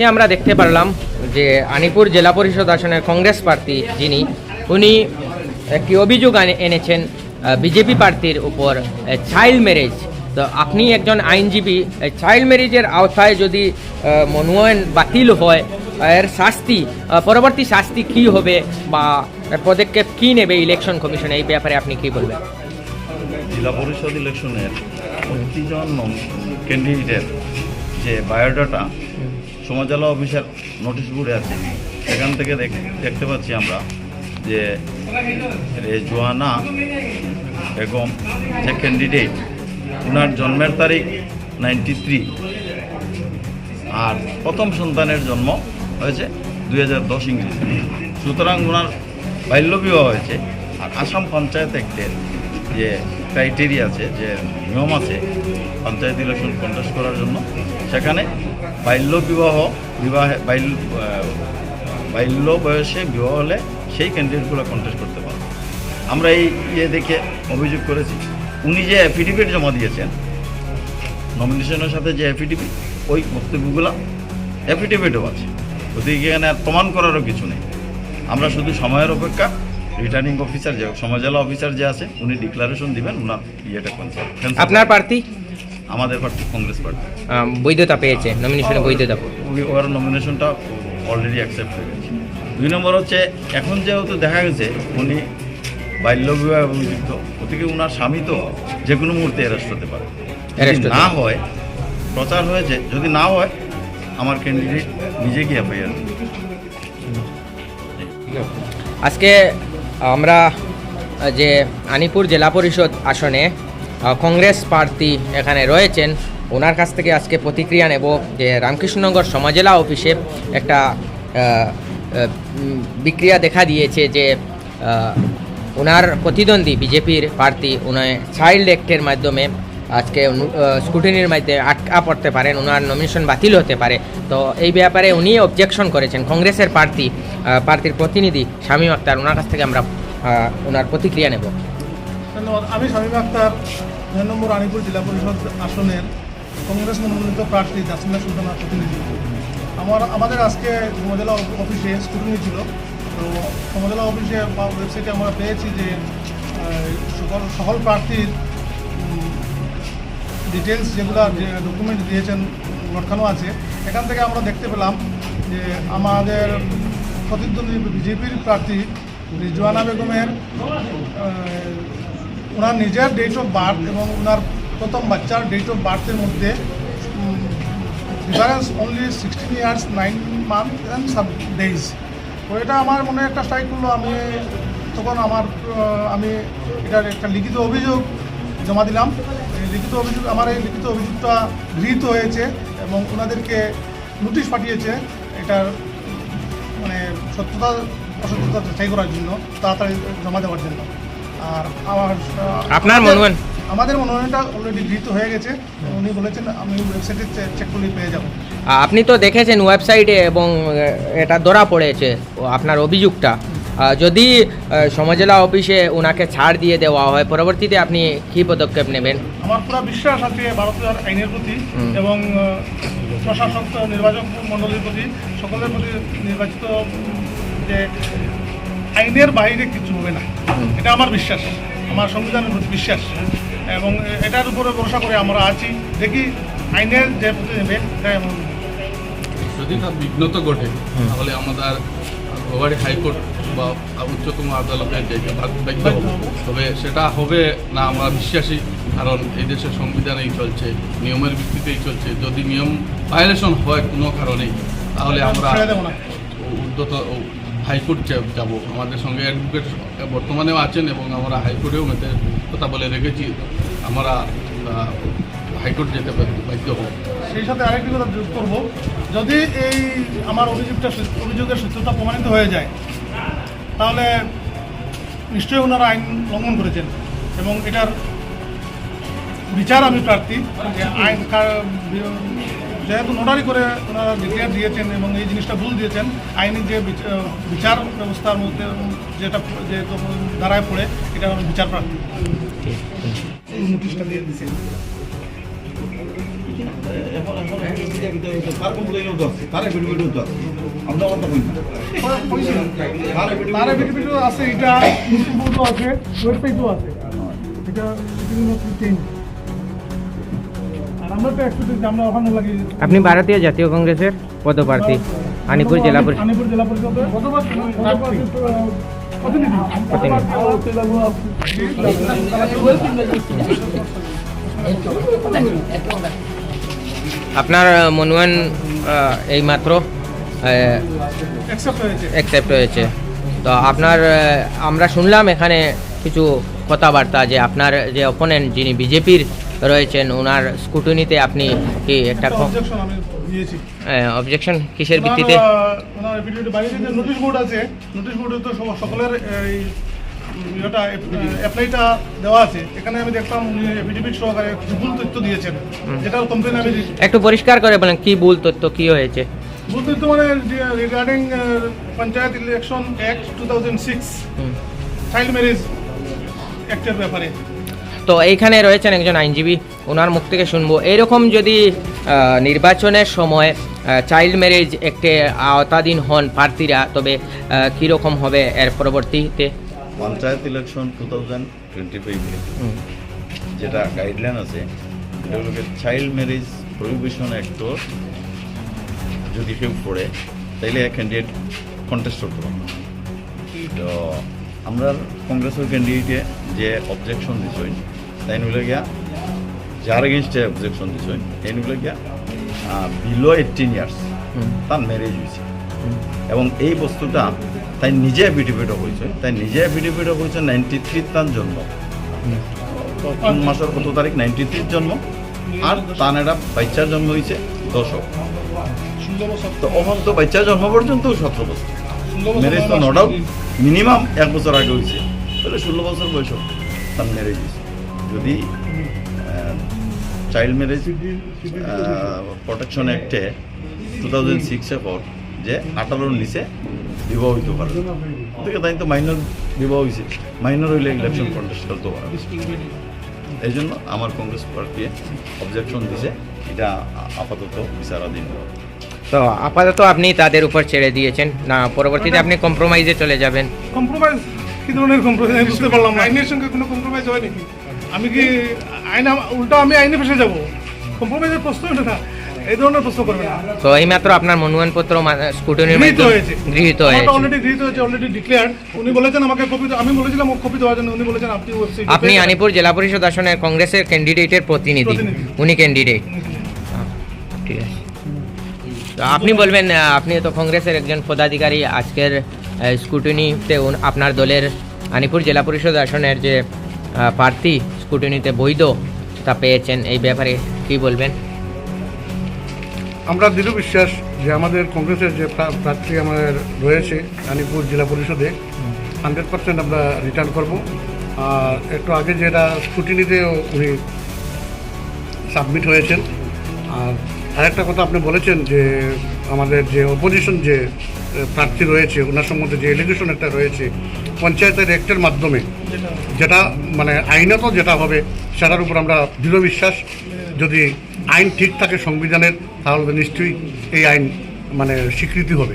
আজকে আমরা দেখতে পারলাম যে আনিপুর জেলা পরিষদ আসনের কংগ্রেস প্রার্থী যিনি, উনি একটি অভিযোগ এনেছেন বিজেপি প্রার্থীর উপর চাইল্ড ম্যারেজ তো আপনি একজন আইনজীবী চাইল্ড ম্যারেজের আওতায় যদি মনোনয়ন বাতিল হয় এর শাস্তি পরবর্তী শাস্তি কী হবে বা পদক্ষেপ কী নেবে ইলেকশন কমিশন এই ব্যাপারে আপনি কী বলবেন? জেলা পরিষদ ইলেকশনের প্রতিজন ক্যান্ডিডেটের যে বায়োডাটা সমাজলা অফিসের নোটিশ বোর্ডে আছে। সেখান থেকে দেখ- দেখতে পাচ্ছি আমরা যে রেজওয়ানা বেগম যে ক্যান্ডিডেট ওনার জন্মের তারিখ নাইনটি থ্রি আর প্রথম সন্তানের জন্ম হয়েছে দুই হাজার দশ ইংরেজি সুতরাং ওনার বাল্যবিবাহ হয়েছে। আর আসাম পঞ্চায়েত অ্যাক্টের যে ক্রাইটেরিয়া আছে, যে নিয়ম আছে, পঞ্চায়েত ইলেকশন কন্টেস্ট করার জন্য, সেখানে বাল্য বিবাহ বিবাহে বাল্য বাল্য বয়সে বিবাহ হলে সেই ক্যান্ডিডেটগুলো কন্টেস্ট করতে পারবে। আমরা এই ইয়ে দেখে অভিযোগ করেছি। উনি যে অ্যাফিডেভিট জমা দিয়েছেন নমিনেশনের সাথে যে অ্যাফিডেভিট ওই বক্তব্যগুলো অ্যাফিডেভিটও আছে। ওদিকে এখানে আর প্রমাণ করারও কিছু নেই। আমরা শুধু সময়ের অপেক্ষা রিটার্নিং অফিসার যে সমাজলা অফিসার যে আছে উনি ডিক্লারেশন দিবেন ওনার ইয়েটা আপনার প্রার্থী? আমাদের পার্টি কংগ্রেস পার্টি। আহ, বৈধতা পেয়েছে নমিনেশনে বৈধতা ওর নমিনেশনটা অলরেডি অ্যাকসেপ্ট হয়ে গেছে। দুই নম্বর হচ্ছে এখন যেহেতু দেখা গেছে উনি বাল্য বাল্যবিবাহ অভিযুক্ত ওদিকে ওনার স্বামী তো যে কোনো মুহূর্তে অ্যারেস্ট হতে পারে। Arrest যদি হতে না পারে। হয় প্রচার হয়েছে যদি না হয় আমার ক্যান্ডিডেট নিজে গিয়ে এফআইআর আজকে আমরা যে আনিপুর জেলা পরিষদ আসনে কংগ্রেস প্রার্থী এখানে রয়েছেন। ওনার কাছ থেকে আজকে প্রতিক্রিয়া নেব যে রামকৃষ্ণনগর সমাজেলা অফিসে একটা বিক্রিয়া দেখা দিয়েছে যে ওনার প্রতিদ্বন্দ্বী বিজেপির প্রার্থী উনি চাইল্ড অ্যাক্টের মাধ্যমে আজকে স্কুটিনির মাধ্যমে আটকা পড়তে পারেন, ওনার নমিনেশন বাতিল হতে পারে। তো এই ব্যাপারে উনি অবজেকশন করেছেন। কংগ্রেসের প্রার্থী প্রার্থীর প্রতিনিধি শামীম আক্তার, ওনার কাছ থেকে আমরা ওনার প্রতিক্রিয়া নেব। ধন্যবাদ। আমি শামীম আক্তার। নয় নম্বর আনিপুর জেলা পরিষদ আসনের কংগ্রেস মনোনীত প্রার্থী জাসমিনা সুলতানার প্রতিনিধি। আমার, আমাদের আজকে সমজেলা অফিসে স্কুটিনি ছিল। তো সমজেলা অফিসে বা ওয়েবসাইটে আমরা পেয়েছি যে সকল সকল প্রার্থীর ডিটেলস যেগুলো ডকুমেন্ট দিয়েছেন লটকানো আছে। এখান থেকে আমরা দেখতে পেলাম যে আমাদের প্রতিদ্বন্দ্বী বিজেপির প্রার্থী রিজওয়ানা বেগমের ওনার নিজের ডেট অফ বার্থ এবং ওনার প্রথম বাচ্চার ডেট অফ বার্থের মধ্যে difference only sixteen years nine month and sub তো এটা আমার মনে একটা স্ট্রাইক করল আমি তখন আমার আমি এটার একটা লিখিত অভিযোগ জমা দিলাম। লিখিত অভিযোগ, আমার এই লিখিত অভিযোগটা গৃহীত হয়েছে এবং ওনাদেরকে নোটিশ পাঠিয়েছে এটার মানে সত্যতা, অসত্যতা যাচাই করার জন্য, তাড়াতাড়ি জমা দেওয়ার জন্য। আর আমার আপনার মনোনয়ন? আমাদের মনোনয়নটা অলরেডি গৃহীত হয়ে গেছে। উনি বলেছেন আমি ওয়েবসাইটে চেক করলে পেয়ে যাব। আপনি তো দেখেছেন ওয়েবসাইটে এবং এটা ধরা পড়েছে আপনার অভিযোগটা। যদি সমজেলা অফিসে ওনাকে ছাড় দিয়ে দেওয়া হয় পরবর্তীতে আপনি কী পদক্ষেপ নেবেন? আমার পুরো বিশ্বাস আছে ভারতীয় আইনের প্রতি এবং প্রশাসক নির্বাচক মণ্ডলীর প্রতি সকলের প্রতি নির্বাচিত যে আইনের বাইরে কিছু হবে না। এটা আমার বিশ্বাস। আমার সংবিধানের প্রতি বিশ্বাস। এবং এটার উপরে ভরসা করে আমরা আছি। দেখি আইনের যে নেবে আমার যদি তার বিঘ্নত ঘটে তাহলে আমাদের গৌহাটি হাইকোর্ট বা উচ্চতম আদালতে যেতে বাধ্য তবে সেটা হবে না আমরা বিশ্বাসী কারণ এই দেশের সংবিধানেই চলছে নিয়মের ভিত্তিতেই চলছে। যদি নিয়ম ভায়োলেশন হয় কোনো কারণেই তাহলে আমরা উদ্যত হাইকোর্ট যাব। আমাদের সঙ্গে অ্যাডভোকেট বর্তমানেও আছেন এবং আমরা হাইকোর্টেও মেতে কথা বলে রেখেছি। আমরা হাইকোর্ট যেতে বাধ্য হব। সেই সাথে আরেকটি কথা যোগ করব। যদি এই আমার অভিযোগটা অভিযোগের সত্যতা প্রমাণিত হয়ে যায়, তাহলে নিশ্চয়ই ওনারা আইন লঙ্ঘন করেছেন এবং এটার বিচার আমি প্রার্থী। আইন যেহেতু নোটারি করে ওনারা ডিক্লেয়ার দিয়েছেন এবং এই জিনিসটা ভুল দিয়েছেন আইনি যে বিচ- বিচার ব্যবস্থার মধ্যে যেটা যে ধারায় পড়ে এটা আমি বিচার প্রার্থী। এই নোটিশটা দিয়ে দিয়েছেন। আছে এটা আছে ওয়েবসাইটও আছে। এটা চেঞ্জ আপনি ভারতীয় জাতীয় কংগ্রেসের পদপ্রার্থী আনিপুর জেলা পরিষদ। প্রতিনিধি। আপনার মনোনয়ন আহ, এইমাত্র অ্যাকসেপ্ট হয়েছে। তো আপনার আমরা শুনলাম এখানে কিছু কথাবার্তা যে আপনার যে অপোনেন্ট যিনি বিজেপির রয়েছেন ওনার স্কুটনিতে আপনি কি একটা অবজেকশন অবজেকশন কিসের ভিত্তিতে? নোটিশ বোর্ড আছে নোটিশ বোর্ডে তো সকলের এই এটা অ্যাপ্লাইটা দেওয়া আছে। এখানে আমি দেখলাম উনি এফিডেভিট সহকারে ভুল তথ্য দিয়েছেন। যেটার কমপ্লেন আমি একটু পরিষ্কার করে বলেন কি ভুল তথ্য কি হয়েছে? ভুল তথ্য মানে regarding panchayat election act two thousand six. Child marriage অ্যাক্টের ব্যাপারে। তো এইখানে রয়েছেন একজন আইনজীবী ওনার মুখ থেকে শুনব। এরকম যদি নির্বাচনের সময় চাইল্ড ম্যারেজ একটি আওতাধীন হন প্রার্থীরা তবে কীরকম হবে এর পরবর্তীতে? Panchayat election two thousand twenty ফাইভে যেটা গাইডলাইন আছে চাইল্ড ম্যারেজ প্রহিবিশন অ্যাক্টর যদি কেউ পড়ে তাইলে ক্যান্ডিডেট কন্টেস্ট করতে পারবে। তো আমরা কংগ্রেসের ক্যান্ডিডেটে যে অবজেকশন দিছই তাই গিয়া যার এগেনস্টে অবজেকশন দিছই এই গিয়া বিলো এইটিন ইয়ার্স তার ম্যারেজ হয়েছে এবং এই বস্তুটা তাই নিজে এফিডেভিটও হয়েছে তাই নিজে এফিডেভিটও হয়েছে নাইনটি থ্রি তার জন্ম। কোন মাসের কত তারিখ? নাইনটি থ্রির জন্ম। আর তার একটা বাচ্চার জন্ম হয়েছে দশক। তো অহন তো বাচ্চার জন্ম পর্যন্ত সতেরো বছর। ম্যারেজ তো নো ডাউট মিনিমাম এক বছর আগে হয়েছে তাহলে ষোলো বছর বয়স তার ম্যারেজ হয়েছে যদি চাইল্ড ম্যারেজ প্রোটেকশন অ্যাক্টে টু থাউজেন্ড সিক্সে পর যে আঠারোর নিচে বিবাহ হইতে পারে। থেকে তাই তো মাইনর বিবাহ হয়েছে মাইনর হইলে ইলেকশন কন্টেস্ট করতে পারে। এই জন্য আমার কংগ্রেস পার্টি অবজেকশন দিছে এটা আপাতত বিচারাধীন। তো আপাতত আপনি তাদের উপর ছেড়ে দিয়েছেন। না পরবর্তীতে আপনি কম্প্রোমাইজে চলে যাবেন। কম্প্রোমাইজ কি ধরনের কম্প্রোমাইজ বুঝতে পারলাম না। আইনের সঙ্গে কোনো কম্প্রোমাইজ হয় নাকি আমি কি আইন উল্টো আমি আইনে ফেসে যাব? কম্প্রোমাইজের প্রশ্ন ওঠে না। এই ধরনের প্রশ্ন করবে না। তো এইমাত্র আপনার মনোনয়নপত্র স্কুটনির গৃহীত হয়েছে। গৃহীত হয়েছে। অলরেডি গৃহীত হয়েছে অলরেডি উনি বলেছেন আমাকে কপি আমি বলেছিলাম কপি দেওয়ার জন্য উনি বলেছেন আপনি আপনি আনিপুর জেলা পরিষদ আসনের কংগ্রেসের ক্যান্ডিডেটের প্রতিনিধি। উনি ক্যান্ডিডেট ঠিক আছে। আপনি বলবেন আপনি তো কংগ্রেসের একজন পদাধিকারী আজকের স্কুটিনিতে আপনার দলের আনিপুর জেলা পরিষদ আসনের যে আহ, স্কুটিনিতে বৈধ। তা পেয়েছেন এই ব্যাপারে কি বলবেন? আমরা দৃঢ় বিশ্বাস যে আমাদের কংগ্রেসের যে প্রা- প্রার্থী আমাদের রয়েছে আলিপুর জেলা পরিষদে হান্ড্রেড পার্সেন্ট আমরা রিটার্ন করব। আর একটু আগে যেটা স্কুটিনিতেও উনি সাবমিট হয়েছেন। আর আরেকটা কথা আপনি বলেছেন যে আমাদের যে অপোজিশন যে প্রার্থী রয়েছে, ওনার সম্বন্ধে যে এলিগেশন একটা রয়েছে, পঞ্চায়েতের অ্যাক্টের মাধ্যমে, যেটা মানে আইনত যেটা হবে, সেটার উপর আমরা দৃঢ় বিশ্বাস। যদি আইন ঠিক থাকে সংবিধানের, তাহলে নিশ্চয়ই এই আইন মানে স্বীকৃতি হবে।